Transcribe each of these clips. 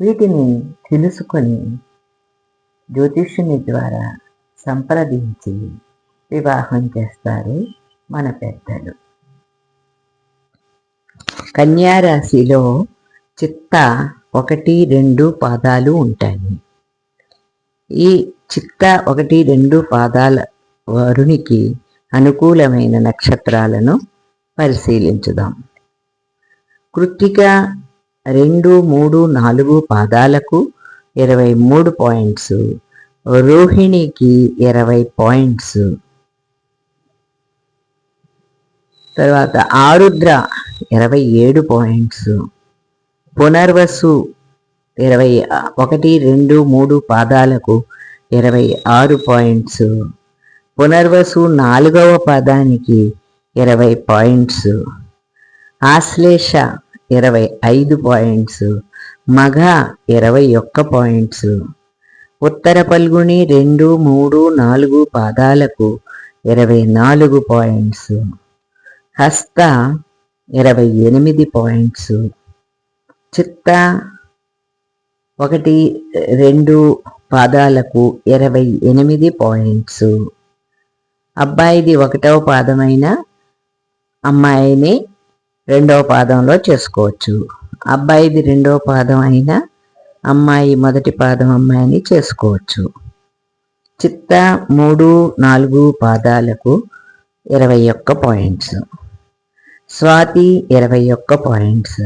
వీటిని తెలుసుకొని జ్యోతిష్యుని ద్వారా సంప్రదించి వివాహం చేస్తారు మన పెద్దలు. కన్యారాశిలో చిత్త ఒకటి రెండు పాదాలు ఉంటాయి. ఈ చిత్త ఒకటి రెండు పాదాల వరునికి అనుకూలమైన నక్షత్రాలను పరిశీలించుదాం. కృత్తిక రెండు మూడు నాలుగు పాదాలకు ఇరవై మూడు పాయింట్స్. రోహిణికి ఇరవై పాయింట్స్. తర్వాత ఆరుద్ర ఇరవై ఏడు పాయింట్స్. పునర్వసు ఇరవై ఒకటి రెండు మూడు పాదాలకు ఇరవై ఆరు పాయింట్స్. పునర్వసు నాలుగవ పాదానికి ఇరవై పాయింట్స్. ఆశ్లేష ఇరవై ఐదు పాయింట్స్ మగ ఇరవై ఒక్క పాయింట్స్. ఉత్తర పల్గుని రెండు మూడు నాలుగు పాదాలకు ఇరవై నాలుగు పాయింట్స్. హస్త ఇరవై ఎనిమిది పాయింట్స్. చిత్త ఒకటి రెండు పాదాలకు ఇరవై ఎనిమిది పాయింట్స్. అబ్బాయిది ఒకటవ పాదమైన అమ్మాయిని రెండవ పాదంలో చేసుకోవచ్చు. అబ్బాయిది రెండవ పాదం అయినా అమ్మాయి మొదటి పాదం అమ్మాయిని చేసుకోవచ్చు. చిత్త మూడు నాలుగు పాదాలకు ఇరవై ఒక్క పాయింట్స్. స్వాతి ఇరవై ఒక్క పాయింట్స్.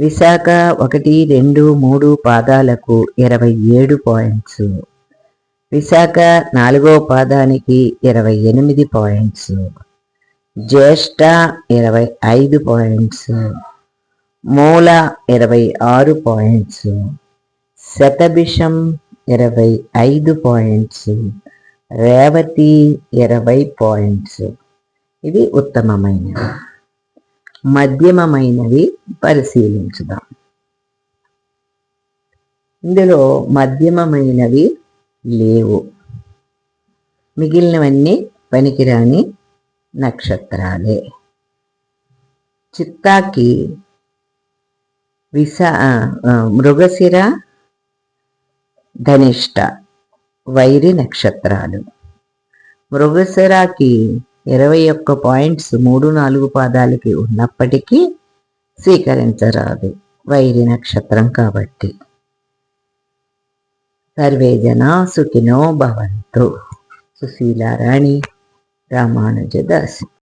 విశాఖ ఒకటి రెండు మూడు పాదాలకు ఇరవై ఏడు పాయింట్స్. విశాఖ నాలుగో పాదానికి ఇరవై ఎనిమిది పాయింట్స్. జ్యేష్ఠ ఇరవై ఐదు పాయింట్స్ మూల ఇరవై ఆరు పాయింట్స్ శతభిషం ఇరవై ఐదు పాయింట్స్ రేవతి ఇరవై పాయింట్స్ ఇవి ఉత్తమమైనవి. మధ్యమమైనవి పరిశీలించుదాం. ఇందులో మధ్యమమైనవి లేవు. మిగిలినవన్నీ పనికిరాని నక్షత్రాలే. చిత్తాకి విశా మృగశిర ధనిష్ట వైరి నక్షత్రాలు. మృగశిరాకి ఇరవై ఒక్క పాయింట్స్ మూడు నాలుగు పాదాలకి ఉన్నప్పటికీ స్వీకరించరాదు వైరి నక్షత్రం కాబట్టి. సర్వే జన సుఖినో భవంతు. Sushila Rani Ramana Jadas.